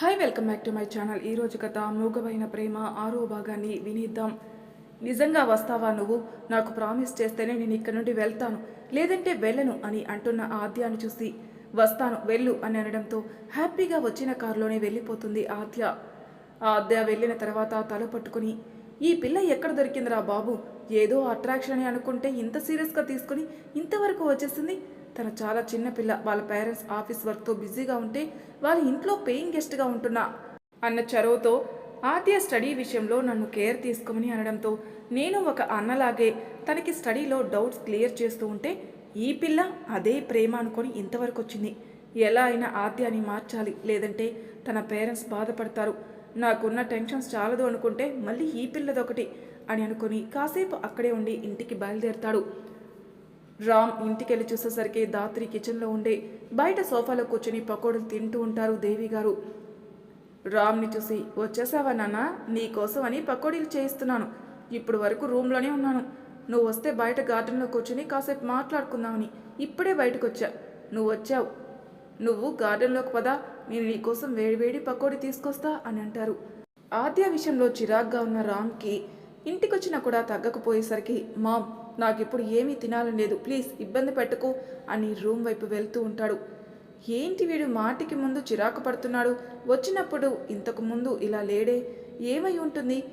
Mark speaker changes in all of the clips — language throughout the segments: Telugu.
Speaker 1: Hi welcome back to my channel ఈ రోజు కథ మూగమైన ప్రేమ ఆరో భాగాన్ని వినిద్దాం. నిజంగా వస్తావా నువ్వు? నాకు ప్రామిస్ చేస్తేనే నేను ఇక్కడ నుండి వెళ్తాను. లేదంటే వెళ్ళను అని అంటున్న ఆద్యాను చూసి వస్తాను వెళ్ళు అని అనడంతో హ్యాపీగా వచ్చిన కారులోనే వెళ్ళిపోతుంది ఆద్య. ఆద్య వెళ్ళిన తర్వాత తల పట్టుకుని ఈ పిల్ల ఎక్కడ దొరికిందిరా బాబు? ఏదో అట్రాక్షన్ అని అనుకుంటే ఇంత సీరియస్గా తీసుకుని ఇంతవరకు వచ్చేసింది. తను చాలా చిన్నపిల్ల వాళ్ళ పేరెంట్స్ ఆఫీస్ వర్క్తో బిజీగా ఉంటే వాళ్ళ ఇంట్లో పేయింగ్ గెస్ట్గా ఉంటున్నా. అన్న చొరవతో ఆద్య స్టడీ విషయంలో నన్ను కేర్ తీసుకోమని అనడంతో నేను ఒక అన్నలాగే తనకి స్టడీలో డౌట్స్ క్లియర్ చేస్తూ ఉంటే ఈ పిల్ల అదే ప్రేమ అనుకొని ఇంతవరకు వచ్చింది. ఎలా అయినా ఆద్యాని మార్చాలి లేదంటే తన పేరెంట్స్ బాధపడతారు. నాకున్న టెన్షన్స్ చాలదు అనుకుంటే మళ్ళీ ఈ పిల్లదొకటి అని అనుకుని కాసేపు అక్కడే ఉండి ఇంటికి బయలుదేరతాడు. రామ్ ఇంటికెళ్ళి చూసేసరికి దాత్రి కిచెన్లో ఉండే బయట సోఫాలో కూర్చుని పకోడలు తింటూ ఉంటారు దేవి గారు. రామ్ని చూసి వచ్చేసావా నాన్న? నీకోసం అని పకోడీలు చేయిస్తున్నాను. ఇప్పుడు వరకు రూమ్లోనే ఉన్నాను. నువ్వు వస్తే బయట గార్డెన్లో కూర్చుని కాసేపు మాట్లాడుకుందామని ఇప్పుడే బయటకు వచ్చా నువ్వు వచ్చావు. నువ్వు గార్డెన్లోకి పదా. నేను నీకోసం వేడివేడి పకోడీ తీసుకొస్తా అని అంటారు. ఆద్య విషయంలో చిరాగ్గా ఉన్న రామ్కి ఇంటికొచ్చినా కూడా తగ్గకపోయేసరికి మామ్ నాకు ఇప్పుడు ఏమీ తినాలని లేదు. ప్లీజ్ ఇబ్బంది పెట్టకు అని రూమ్ వైపు వెళ్తూ ఉంటాడు. ఏంటి వీడు మాటికి ముందు చిరాకు పడుతున్నాడు? వచ్చినప్పుడు ఇంతకు ముందు ఇలా లేడే ఏమై ఉంటుంది?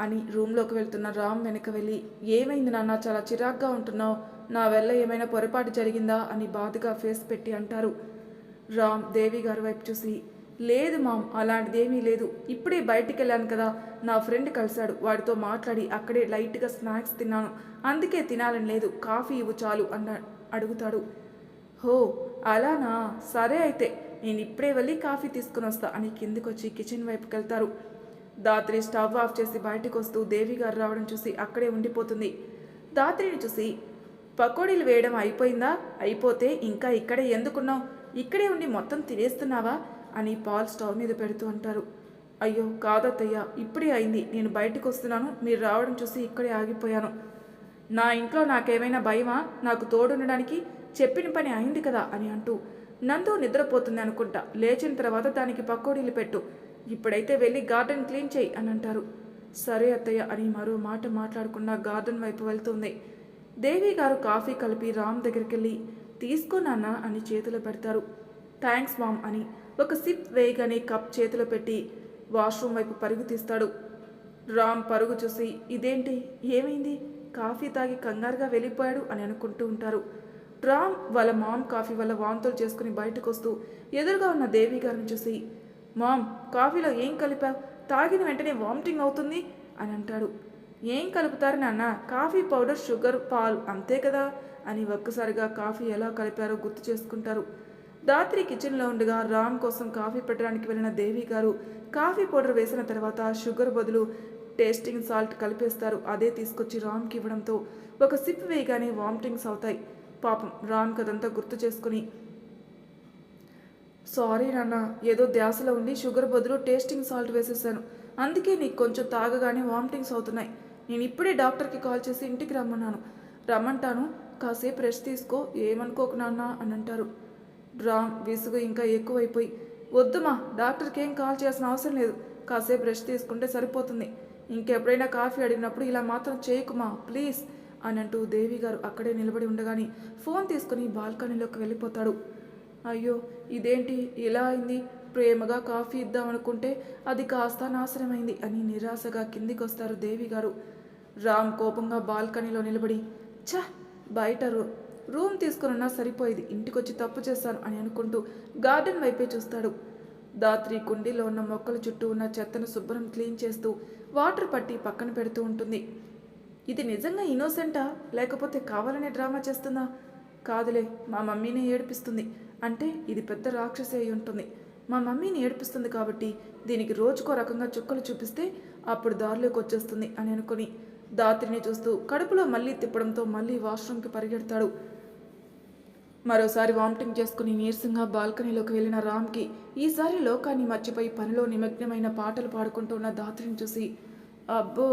Speaker 1: అని రూమ్లోకి వెళ్తున్న రామ్ వెనక వెళ్ళి ఏమైంది నాన్న చాలా చిరాగ్గా ఉంటున్నావు? నా వల్ల ఏమైనా పొరపాటు జరిగిందా? అని బాధగా ఫేస్ పెట్టి అంటారు. రామ్ దేవి గారి వైపు చూసి లేదు మామ్ అలాంటిదేమీ లేదు. ఇప్పుడే బయటికి వెళ్ళాను కదా. నా ఫ్రెండ్ కలిశాడు. వాడితో మాట్లాడి అక్కడే లైట్గా స్నాక్స్ తిన్నాను. అందుకే తినాలని లేదు. కాఫీ ఇవ్వు చాలు అన్న అడుగుతాడు. హో అలానా? సరే అయితే నేను ఇప్పుడే వెళ్ళి కాఫీ తీసుకుని వస్తా అని కిందికి వచ్చి కిచెన్ వైపుకి వెళ్తారు దాత్రి స్టవ్ ఆఫ్ చేసి బయటకు వస్తూ దేవి గారు రావడం చూసి అక్కడే ఉండిపోతుంది. దాత్రిని చూసి పకోడీలు వేయడం అయిపోయిందా? అయిపోతే ఇంకా ఇక్కడే ఎందుకున్నావు? ఇక్కడే ఉండి మొత్తం తినేస్తున్నావా? అని పాల్ స్టవ్ మీద పెడుతూ అంటారు. అయ్యో కాదత్తయ్య ఇప్పుడే అయింది. నేను బయటకు వస్తున్నాను మీరు రావడం చూసి ఇక్కడే ఆగిపోయాను. నా ఇంట్లో నాకేమైనా భయమా? నాకు తోడుండడానికి చెప్పిన పని అయింది కదా అని అంటూ నందు నిద్రపోతుంది అనుకుంటా. లేచిన తర్వాత దానికి పకోడీలు పెట్టు. ఇప్పుడైతే వెళ్ళి గార్డెన్ క్లీన్ చేయి అని అంటారు. సరే అత్తయ్య అని మరో మాట మాట్లాడకుండా గార్డెన్ వైపు వెళ్తుంది. దేవి గారు కాఫీ కలిపి రామ్ దగ్గరికి వెళ్ళి తీసుకో నాన్న అని చేతిలో పెడతారు. థ్యాంక్స్ మామ్ అని ఒక సిప్ వేయగానే కప్ చేతిలో పెట్టి వాష్రూమ్ వైపు పరుగు తీస్తాడు. రామ్ పరుగు చూసి ఇదేంటి? ఏమైంది? కాఫీ తాగి కంగారుగా వెళ్ళిపోయాడు అని అనుకుంటూ ఉంటారు. రామ్ వాళ్ళ మామ్ కాఫీ వల్ల వాంతులు చేసుకుని బయటకు వస్తూ ఎదురుగా ఉన్న దేవి గారిని చూసి మామ్ కాఫీలో ఏం కలిపావు? తాగిన వెంటనే వామిటింగ్ అవుతుంది అని అంటాడు. ఏం కలుపుతారు నాన్న? కాఫీ పౌడర్ షుగర్ పాలు అంతే కదా అని ఒక్కసారిగా కాఫీ ఎలా కలిపారో గుర్తు చేసుకుంటారు. రాత్రి కిచెన్లో ఉండగా రామ్ కోసం కాఫీ పెట్టడానికి వెళ్ళిన దేవి గారు కాఫీ పౌడర్ వేసిన తర్వాత షుగర్ బదులు టేస్టింగ్ సాల్ట్ కలిపేస్తారు. అదే తీసుకొచ్చి రామ్కి ఇవ్వడంతో ఒక సిప్ వేయగానే వామిటింగ్స్ అవుతాయి. పాపం రామ్ కదంతా గుర్తు చేసుకుని సారీ నాన్న ఏదో ధ్యాసలో ఉండి షుగర్ బదులు టేస్టింగ్ సాల్ట్ వేసేసాను. అందుకే నీకు కొంచెం తాగగానే వామిటింగ్స్ అవుతున్నాయి. నేను ఇప్పుడే డాక్టర్కి కాల్ చేసి ఇంటికి రమ్మన్నాను. రమ్మంటాను కాసేపు రెస్ట్ తీసుకో ఏమనుకోకు నాన్న అని అంటారు. రామ్ విసుగు ఇంకా ఎక్కువైపోయి. వద్దుమా డాక్టర్కి ఏం కాల్ చేయాల్సిన అవసరం లేదు. కాసేపు రెస్ట్ తీసుకుంటే సరిపోతుంది. ఇంకెప్పుడైనా కాఫీ అడిగినప్పుడు ఇలా మాత్రం చేయకుమా ప్లీజ్? అని అంటూ దేవి గారు అక్కడే నిలబడి ఉండగానే ఫోన్ తీసుకుని బాల్కనీలోకి వెళ్ళిపోతాడు. అయ్యో ఇదేంటి? ఇలా అయింది? ప్రేమగా కాఫీ ఇద్దాం అనుకుంటే అది కాస్త నాశనమైంది అని నిరాశగా కిందికి వస్తారు దేవి గారు. రామ్ కోపంగా బాల్కనీలో నిలబడి ఛ బయట రూ రూమ్ తీసుకున్నా సరిపోయేది. ఇంటికొచ్చి తప్పు చేస్తాను అని అనుకుంటూ గార్డెన్ వైపే చూస్తాడు. దాత్రి కుండీలో ఉన్న మొక్కల చుట్టూ ఉన్న చెత్తను శుభ్రం క్లీన్ చేస్తూ వాటర్ పట్టి పక్కన పెడుతూ ఉంటుంది. ఇది నిజంగా ఇన్నోసెంటా? లేకపోతే కావాలనే డ్రామా చేస్తుందా? కాదులే మా మమ్మీని ఏడిపిస్తుంది. అంటే ఇది పెద్ద రాక్షసి అయి ఉంటుంది. మా మమ్మీని ఏడిపిస్తుంది కాబట్టి దీనికి రోజుకో రకంగా చుక్కలు చూపిస్తే అప్పుడు దారిలోకి వచ్చేస్తుంది అని అనుకుని దాత్రిని చూస్తూ కడుపులో మళ్ళీ తిప్పడంతో మళ్ళీ వాష్రూమ్కి పరిగెడతాడు. మరోసారి వామిటింగ్ చేసుకుని నీరసంగా బాల్కనీలోకి వెళ్ళిన రామ్కి ఈసారి లోకాన్ని మర్చిపోయి పనిలో నిమగ్నమైన పాటలు పాడుకుంటూ ఉన్న దాత్రిని చూసి అబ్బో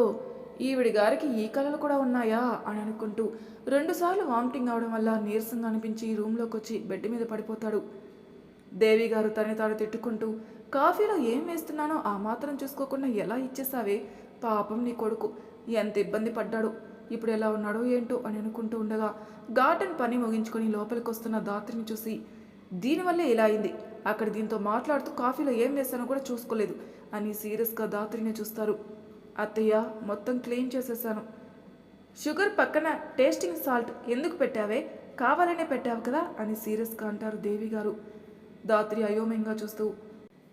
Speaker 1: ఈవిడి గారికి ఈ కళలు కూడా ఉన్నాయా? అని అనుకుంటూ రెండుసార్లు వామిటింగ్ అవడం వల్ల నీరసంగా అనిపించి రూమ్లోకి వచ్చి బెడ్ మీద పడిపోతాడు. దేవి గారు తనని తాను తిట్టుకుంటూ కాఫీలో ఏం వేస్తున్నానో ఆ మాత్రం చూసుకోకుండా ఎలా ఇచ్చేసావే? పాపం నీ కొడుకు. ఎంత ఇబ్బంది పడ్డాడు? ఇప్పుడు ఎలా ఉన్నాడో ఏంటో అని అనుకుంటూ ఉండగా గార్డెన్ పని ముగించుకొని లోపలికి వస్తున్న దాత్రిని చూసి దీనివల్లే ఇలా అయింది. అక్కడ దీంతో మాట్లాడుతూ కాఫీలో ఏం వేశానో కూడా చూసుకోలేదు అని సీరియస్గా దాత్రిని చూస్తారు. అత్తయ్య మొత్తం క్లీన్ చేసేసాను. షుగర్ పక్కన టేస్టింగ్ సాల్ట్ ఎందుకు పెట్టావే? కావాలనే పెట్టావు కదా అని సీరియస్గా అంటారు దేవి గారు దాత్రి అయోమయంగా చూస్తూ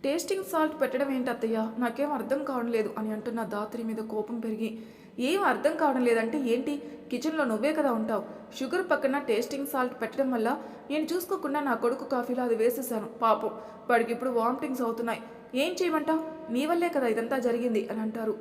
Speaker 1: టేస్టింగ్ సాల్ట్ పెట్టడం ఏంటి అత్తయ్య? నాకేం అర్థం కావడం లేదు అని అంటున్న దాత్రి మీద కోపం పెరిగి. ఏం అర్థం కావడం లేదంటే ఏంటి? కిచెన్లో నువ్వే కదా ఉంటావు. షుగర్ పక్కన టేస్టింగ్ సాల్ట్ పెట్టడం వల్ల నేను చూసుకోకుండా నా కొడుకు కాఫీలో అది వేసేసాను. పాపం. వాడికి ఇప్పుడు వామిటింగ్స్ అవుతున్నాయి. ఏం చేయమంటావు? నీ వల్లే కదా ఇదంతా జరిగింది అని అంటారు.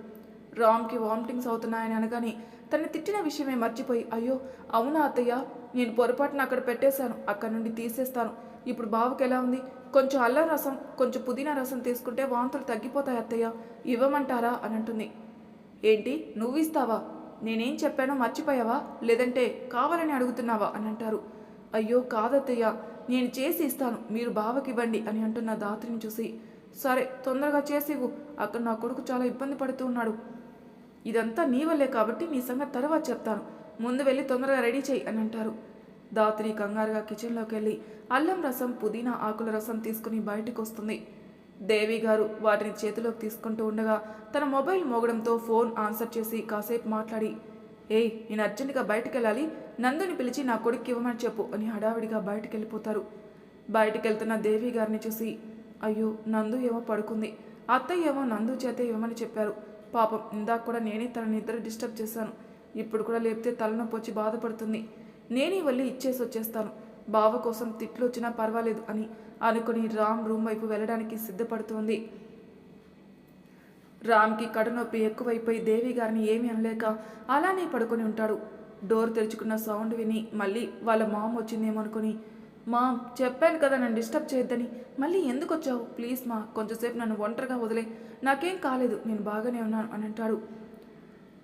Speaker 1: రామ్కి వామిటింగ్స్ అవుతున్నాయని అనగానే తను తిట్టిన విషయమే మర్చిపోయి అయ్యో అవునా అత్తయ్య? నేను పొరపాటున అక్కడ పెట్టేశాను. అక్కడ నుండి తీసేస్తాను. ఇప్పుడు బావకి ఎలా ఉంది? కొంచెం అల్లం రసం కొంచెం పుదీనా రసం తీసుకుంటే వాంతులు తగ్గిపోతాయి అత్తయ్య. ఇవ్వమంటారా? అని అంటుంది. ఏంటి? నువ్వు ఇస్తావా నేనేం చెప్పానో మర్చిపోయావా? లేదంటే కావాలని అడుగుతున్నావా? అని అంటారు. అయ్యో కాదత్తయ్య. నేను చేసి ఇస్తాను. మీరు బావకి ఇవ్వండి అని అంటున్న దాత్రిని చూసి. సరే తొందరగా చేసి అక్కడ నా కొడుకు చాలా ఇబ్బంది పడుతూ ఉన్నాడు. ఇదంతా నీ వల్లే కాబట్టి నీ సంగతి తర్వాత చెప్తాను. ముందు వెళ్ళి తొందరగా రెడీ చేయి అని అంటారు. దాత్రి కంగారుగా కిచెన్లోకి వెళ్ళి అల్లం రసం పుదీనా ఆకుల రసం తీసుకుని బయటకు వస్తుంది దేవి గారు వాటిని చేతిలోకి తీసుకుంటూ ఉండగా తన మొబైల్ మోగడంతో ఫోన్ ఆన్సర్ చేసి కాసేపు మాట్లాడి ఏయ్ నేను అర్జెంటుగా బయటకు వెళ్ళాలి నందుని పిలిచి నా కొడుక్కి ఇవ్వమని చెప్పు అని హడావిడిగా బయటకు వెళ్ళిపోతారు బయటికి వెళ్తున్న దేవి గారిని చూసి అయ్యో నందు ఏమో పడుకుంది. అత్తయ్య ఏమో నందు చేతే ఇవ్వమని చెప్పారు. పాపం ఇందాక కూడా నేనే తన నిద్ర డిస్టర్బ్ చేశాను. ఇప్పుడు కూడా లేపితే తలనొప్పి వచ్చి బాధపడుతుంది. నేనే వెళ్ళి ఇచ్చేసి వచ్చేస్తాను. బావ కోసం తిట్లు వచ్చినా పర్వాలేదు అని అనుకుని రామ్ రూమ్ వైపు వెళ్ళడానికి సిద్ధపడుతోంది. రామ్కి కడునొప్పి ఎక్కువైపోయి దేవి గారిని ఏమీ అనలేక అలానే పడుకొని ఉంటాడు. డోర్ తెరుచుకున్న సౌండ్ విని మళ్ళీ వాళ్ళ మామ్ వచ్చిందేమో అనుకుని మా చెప్పాను కదా నన్ను డిస్టర్బ్ చేయొద్దని మళ్ళీ ఎందుకు వచ్చావు? ప్లీజ్ మా కొంచెంసేపు నన్ను ఒంటరిగా వదిలే. నాకేం కాలేదు నేను బాగానే ఉన్నాను అని అంటాడు.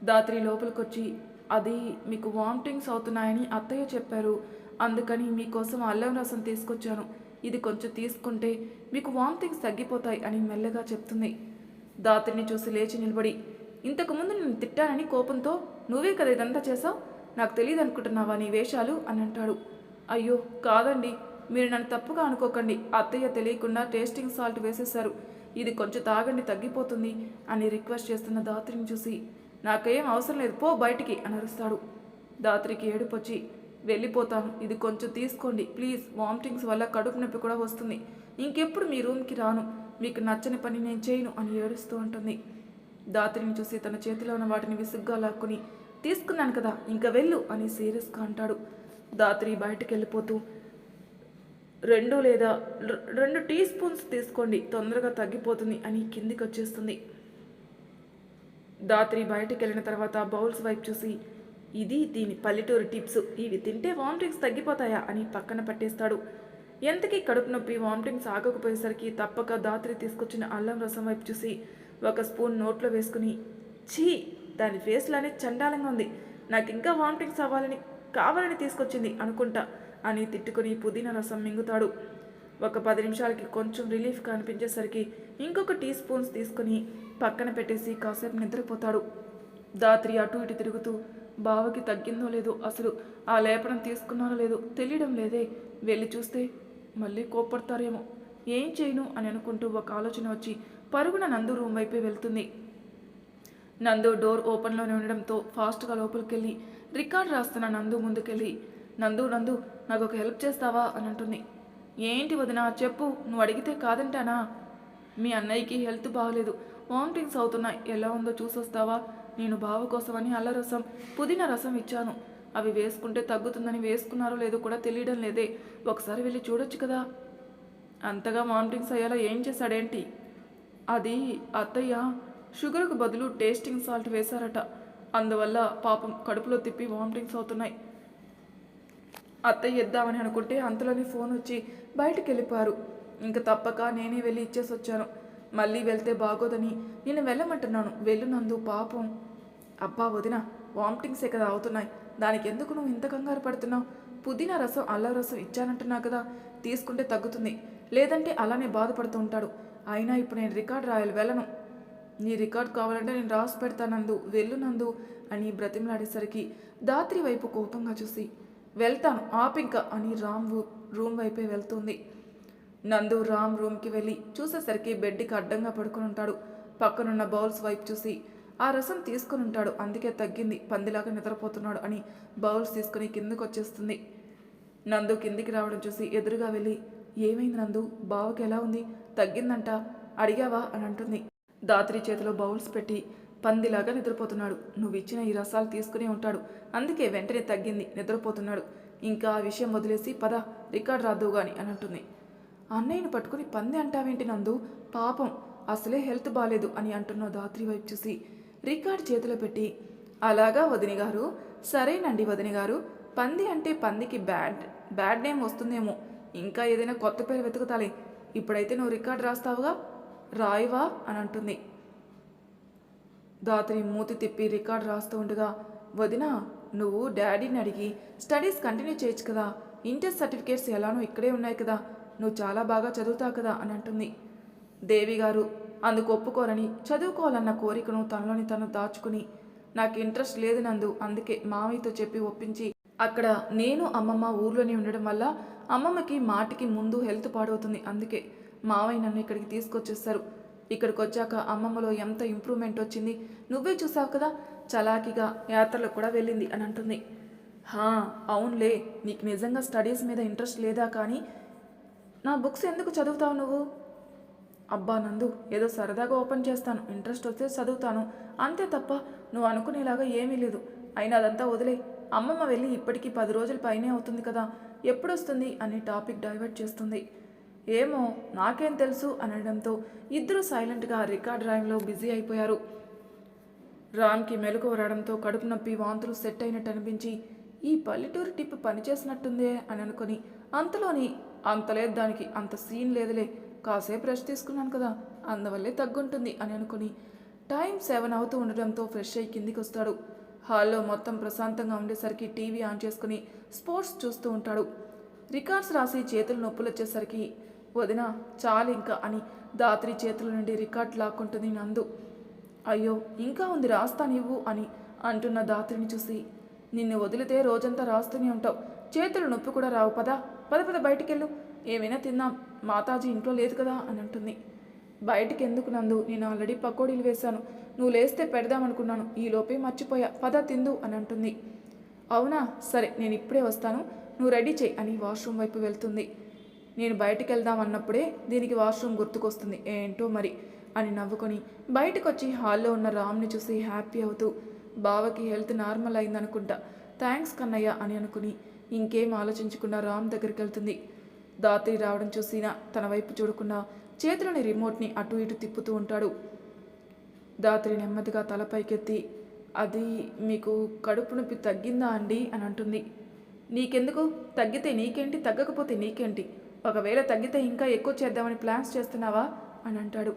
Speaker 1: దాత్రి లోపలికొచ్చి అది మీకు వామిటింగ్స్ అవుతున్నాయని అత్తయ్య చెప్పారు. అందుకని మీకోసం అల్లం రసం తీసుకొచ్చాను. ఇది కొంచెం తీసుకుంటే మీకు వామిటింగ్స్ తగ్గిపోతాయి అని మెల్లగా చెప్తుంది. దాత్రిని చూసి లేచి నిలబడి ఇంతకుముందు నేను తిట్టానని కోపంతో నువ్వే కదా ఇదంతా చేసావు నాకు తెలియదు అనుకుంటున్నావా నీ వేషాలు? అని అంటాడు. అయ్యో కాదండి. మీరు నన్ను తప్పుగా అనుకోకండి. అత్తయ్య తెలియకుండా టేస్టింగ్ సాల్ట్ వేసేశారు. ఇది కొంచెం తాగండి తగ్గిపోతుంది అని రిక్వెస్ట్ చేస్తున్న దాత్రిని చూసి నాకేం అవసరం లేదు పో బయటికి అని అరుస్తాడు. దాత్రికి ఏడుపొచ్చి వెళ్ళిపోతాను ఇది కొంచెం తీసుకోండి ప్లీజ్ వామిటింగ్స్ వల్ల కడుపు నొప్పి కూడా వస్తుంది. ఇంకెప్పుడు మీ రూమ్కి రాను మీకు నచ్చని పని నేను చేయను అని ఏడుస్తూ ఉంటుంది. దాత్రిని చూసి తన చేతిలో ఉన్న వాటిని విసుగ్గా లాక్కుని తీసుకున్నాను కదా ఇంకా వెళ్ళు అని సీరియస్గా అంటాడు. దాత్రి బయటికి వెళ్ళిపోతూ రెండు లేదా రెండు టీ స్పూన్స్ తీసుకోండి తొందరగా తగ్గిపోతుంది అని కిందికి వచ్చేస్తుంది దాత్రి బయటికి వెళ్ళిన తర్వాత బౌల్స్ వైపు చూసి ఇది దీని పల్లెటూరు టిప్స్. ఇవి తింటే వామిటింగ్స్ తగ్గిపోతాయా? అని పక్కన పట్టేస్తాడు. ఎంతకీ కడుపు నొప్పి వామిటింగ్స్ ఆగకపోయేసరికి తప్పక దాత్రి తీసుకొచ్చిన అల్లం రసం వైపు చూసి ఒక స్పూన్ నోట్లో వేసుకుని ఛీ దాని ఫేస్లోనే చండాలంగా ఉంది. నాకు ఇంకా వామిటింగ్స్ అవ్వాలని కావాలని తీసుకొచ్చింది అనుకుంటా అని తిట్టుకుని పుదీనా రసం మింగుతాడు. ఒక పది నిమిషాలకి కొంచెం రిలీఫ్గా అనిపించేసరికి ఇంకొక టీ స్పూన్స్ తీసుకుని పక్కన పెట్టేసి కాసేపు నిద్రపోతాడు. దాత్రి అటు ఇటు తిరుగుతూ బావకి తగ్గిందో లేదో అసలు ఆ లేపనం తీసుకున్నారో లేదో తెలియడం లేదే. వెళ్ళి చూస్తే మళ్ళీ కోప్పడతారేమో. ఏం చేయను అని అనుకుంటూ ఒక ఆలోచన వచ్చి పరుగున నందు రూమ్ వైపే వెళ్తుంది. నందు డోర్ ఓపెన్లోనే ఉండడంతో ఫాస్ట్గా లోపలికెళ్ళి రికార్డ్ రాస్తున్న నందు ముందుకెళ్ళి నందు నందు నాకు ఒక హెల్ప్ చేస్తావా? అని అంటుంది. ఏంటి వదిన చెప్పు. నువ్వు అడిగితే కాదంటానా? మీ అన్నయ్యకి హెల్త్ బాగలేదు. వామిటింగ్స్ అవుతున్నాయి. ఎలా ఉందో చూసొస్తావా? నేను బావ కోసమని అల్ల రసం పుదీనా రసం ఇచ్చాను. అవి వేసుకుంటే తగ్గుతుందని వేసుకున్నారో లేదో కూడా తెలియడం లేదే. ఒకసారి వెళ్ళి చూడొచ్చు కదా. అంతగా వామిటింగ్స్ అయ్యేలా ఏం చేశాడేంటి? అది అత్తయ్య షుగర్కు బదులు టేస్టింగ్ సాల్ట్ వేశారట. అందువల్ల పాపం కడుపులో తిప్పి వామిటింగ్స్ అవుతున్నాయి. అత్తయ్య ఇద్దామని అనుకుంటే అంతలోనే ఫోన్ వచ్చి బయటికి వెళ్ళిపోయారు. ఇంక తప్పక నేనే వెళ్ళి ఇచ్చేసి వచ్చాను. మళ్ళీ వెళ్తే బాగోదని నేను వెళ్ళమంటున్నాను. వెళ్ళినందు పాపం. అబ్బా వదిన వామిటింగ్సే కదా అవుతున్నాయి. దానికి ఎందుకు నువ్వు ఇంత కంగారు పడుతున్నావు? పుదీనా రసం అల్లం రసం ఇచ్చానంటున్నా కదా. తీసుకుంటే తగ్గుతుంది. లేదంటే అలానే బాధపడుతూ ఉంటాడు. అయినా ఇప్పుడు నేను రికార్డ్ రాయాలి వెళ్ళను. నీ రికార్డ్ కావాలంటే నేను రాసి పెడతానందు వెళ్ళు నందు అని బ్రతిమలాడేసరికి దాత్రి వైపు కోపంగా చూసి వెళ్తాను ఆపింక అని రామ్ రూమ్ వైపే వెళ్తుంది. నందు రామ్ రూమ్కి వెళ్ళి చూసేసరికి బెడ్కి అడ్డంగా పడుకుని ఉంటాడు. పక్కనున్న బౌల్స్ వైపు చూసి ఆ రసం తీసుకుని ఉంటాడు అందుకే తగ్గింది పందిలాగా నిద్రపోతున్నాడు అని బౌల్స్ తీసుకుని కిందకు వచ్చేస్తుంది నందు కిందికి రావడం చూసి ఎదురుగా వెళ్ళి ఏమైంది నందు బావకి ఎలా ఉంది? తగ్గిందంట అడిగావా? అని అంటుంది. దాత్రి చేతిలో బౌల్స్ పెట్టి పందిలాగా నిద్రపోతున్నాడు. నువ్వు ఇచ్చిన ఈ రసాలు తీసుకునే ఉంటాడు. అందుకే వెంటనే తగ్గింది. నిద్రపోతున్నాడు. ఇంకా ఆ విషయం వదిలేసి పద రికార్డ్ రాద్దు గాని అని అంటుంది. అన్నయ్యను పట్టుకుని పంది అంటావేంటి నందు? పాపం అసలే హెల్త్ బాగాలేదు అని అంటున్న దాత్రి వైపు చూసి రికార్డ్ చేతిలో పెట్టి అలాగా వదిని గారు? సరేనండి వదిని గారు. పంది అంటే పందికి బ్యాడ్ బ్యాడ్ నేమ్ వస్తుందేమో. ఇంకా ఏదైనా కొత్త పేరు వెతుకుతాలే. ఇప్పుడైతే నువ్వు రికార్డ్ రాస్తావుగా? రాయివా? అని అంటుంది. దాత్రి మూతి తిప్పి రికార్డ్ రాస్తూ ఉండగా వదినా నువ్వు డాడీని అడిగి స్టడీస్ కంటిన్యూ చేయొచ్చు కదా. ఇంటర్ సర్టిఫికేట్స్ ఎలానో ఇక్కడే ఉన్నాయి కదా. నువ్వు చాలా బాగా చదువుతావు కదా అని అంటుంది. దేవి గారు అందుకు ఒప్పుకోరని చదువుకోవాలన్న కోరికను తనలోని తను దాచుకుని నాకు ఇంట్రెస్ట్ లేదు నందు అందుకే మామయ్యతో చెప్పి ఒప్పించి అక్కడ నేను అమ్మమ్మ ఊర్లోనే ఉండడం వల్ల అమ్మమ్మకి మాటికి ముందు హెల్త్ పాడవుతుంది అందుకే మావయ్య నన్ను ఇక్కడికి తీసుకొచ్చేస్తారు. ఇక్కడికి వచ్చాక అమ్మమ్మలో ఎంత ఇంప్రూవ్మెంట్ వచ్చింది నువ్వే చూసావు కదా? చలాకిగా యాత్రలకు కూడా వెళ్ళింది అని అంటుంది. హా అవునులే నీకు నిజంగా స్టడీస్ మీద ఇంట్రెస్ట్ లేదా కానీ? నా బుక్స్ ఎందుకు చదువుతావు నువ్వు? అబ్బా నందు ఏదో సరదాగా ఓపెన్ చేస్తాను ఇంట్రెస్ట్ వస్తే చదువుతాను. అంతే తప్ప నువ్వు అనుకునేలాగా ఏమీ లేదు. అయినా అదంతా వదిలే అమ్మమ్మ వెళ్ళి ఇప్పటికీ పది రోజుల పైనే అవుతుంది కదా ఎప్పుడొస్తుంది అని టాపిక్ డైవర్ట్ చేస్తుంది. ఏమో నాకేం తెలుసు అనడంతో ఇద్దరు సైలెంట్గా రికార్డ్ డ్రాయింగ్లో బిజీ అయిపోయారు. రామ్కి మెలకు రావడంతో కడుపు నొప్పి వాంతులు సెట్ అయినట్టు అనిపించి ఈ పల్లెటూరు టిప్ పనిచేసినట్టుందే అని అనుకుని అంతలోని అంతలేదు దానికి అంత సీన్ లేదులే కాసేపు రెస్ట్ తీసుకున్నాను కదా అందువల్లే తగ్గుంటుంది అని అనుకుని టైం సెవెన్ అవుతూ ఉండడంతో ఫ్రెష్ అయ్యి కిందికి వస్తాడు. హాల్లో మొత్తం ప్రశాంతంగా ఉండేసరికి టీవీ ఆన్ చేసుకుని స్పోర్ట్స్ చూస్తూ ఉంటాడు. రికార్డ్స్ రాసి చేతులు నొప్పులు వచ్చేసరికి వదిన చాలు ఇంకా అని దాత్రి చేతుల నుండి రికార్డ్ లాక్కుంటుంది నందు. అయ్యో ఇంకా ఉంది రాస్తా నీవు అని అంటున్న దాత్రిని చూసి. నిన్ను వదిలితే రోజంతా రాస్తూనే ఉంటావు. చేతులు నొప్పి కూడా రావు పదా? పద పద బయటికెళ్ళు. ఏమైనా తిందాం. మాతాజీ ఇంట్లో లేదు కదా అని అంటుంది. బయటికి ఎందుకు నందు? నేను ఆల్రెడీ పకోడీలు వేశాను. నువ్వు లేస్తే పెడదామనుకున్నాను. ఈ లోపే మర్చిపోయా. పద తిందు అని అంటుంది. అవునా? సరే నేను ఇప్పుడే వస్తాను. నువ్వు రెడీ చేయి అని వాష్రూమ్ వైపు వెళ్తుంది. నేను బయటికి వెళ్దాం అన్నప్పుడే దీనికి వాష్రూమ్ గుర్తుకొస్తుంది. ఏంటో మరి అని నవ్వుకొని బయటకు వచ్చి హాల్లో ఉన్న రామ్ని చూసి హ్యాపీ అవుతూ బావకి హెల్త్ నార్మల్ అయిందనుకుంటా థ్యాంక్స్ కన్నయ్య అని అనుకుని ఇంకేం ఆలోచించకుండా రామ్ దగ్గరికి వెళ్తుంది. దాత్రి రావడం చూసినా తన వైపు చూడకుండా చేతిలోని రిమోట్ని అటు ఇటు తిప్పుతూ ఉంటాడు. దాత్రి నెమ్మదిగా తలపైకెత్తి అది మీకు కడుపు నొప్పి తగ్గిందా అండి అని అంటుంది. నీకెందుకు? తగ్గితే నీకేంటి? తగ్గకపోతే నీకేంటి? ఒకవేళ తగ్గితే ఇంకా ఎక్కువ చేద్దామని ప్లాన్స్ చేస్తున్నావా? అని అంటాడు.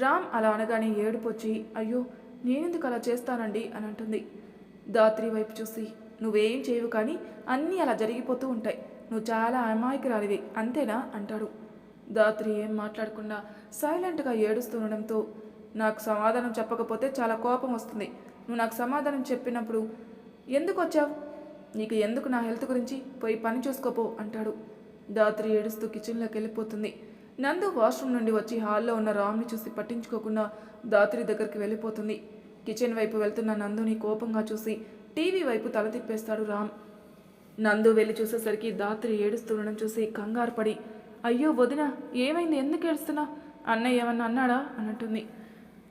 Speaker 1: రామ్ అలా అనగానే ఏడుపొచ్చి అయ్యో నేనెందుకు అలా చేస్తానండి? అని అంటుంది. దాత్రి వైపు చూసి నువ్వేం చేయవు కానీ అన్నీ అలా జరిగిపోతూ ఉంటాయి. నువ్వు చాలా అమాయకురాలివి అంతేనా? అంటాడు. దాత్రి ఏం మాట్లాడకుండా సైలెంట్గా ఏడుస్తూ ఉండడంతో నాకు సమాధానం చెప్పకపోతే చాలా కోపం వస్తుంది. నువ్వు నాకు సమాధానం చెప్పినప్పుడు ఎందుకు వచ్చావు? నీకు ఎందుకు నా హెల్త్ గురించి పోయి పని చూసుకోపో అంటాడు. దాత్రి ఏడుస్తూ కిచెన్లోకి వెళ్ళిపోతుంది. నందు వాష్రూమ్ నుండి వచ్చి హాల్లో ఉన్న రామ్ని చూసి పట్టించుకోకుండా దాత్రి దగ్గరికి వెళ్ళిపోతుంది. కిచెన్ వైపు వెళ్తున్న నందుని కోపంగా చూసి టీవీ వైపు తల తిప్పేస్తాడు రామ్. నందు వెళ్ళి చూసేసరికి దాత్రి ఏడుస్తుండడం చూసి కంగారు పడి అయ్యో వదిన ఏమైంది? ఎందుకు ఏడుస్తున్నా? అన్నయ్య ఏమన్నా అన్నాడా? అని అంటుంది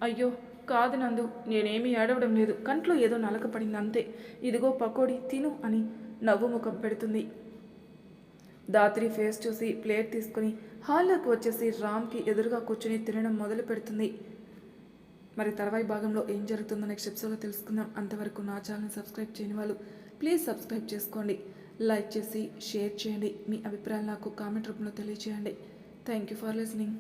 Speaker 1: అయ్యో కాదు నందు నేనేమీ ఏడవడం లేదు. కంట్లో ఏదో నలకపడింది అంతే ఇదిగో పకోడీ తిను అని నవ్వు ముఖం పెడుతుంది. దాత్రి ఫేస్ చూసి ప్లేట్ తీసుకుని హాల్లోకి వచ్చేసి రామ్కి ఎదురుగా కూర్చుని తినడం మొదలు పెడుతుంది. మరి తర్వాయి భాగంలో ఏం జరుగుతుందో నెక్స్ట్ ఎపిసోడ్లో తెలుసుకుందాం. అంతవరకు నా ఛానల్ సబ్స్క్రైబ్ చేయని వాళ్ళు ప్లీజ్ సబ్స్క్రైబ్ చేసుకోండి. లైక్ చేసి షేర్ చేయండి. మీ అభిప్రాయాలు నాకు కామెంట్ రూపంలో తెలియజేయండి థ్యాంక్ యూ ఫర్ లిసనింగ్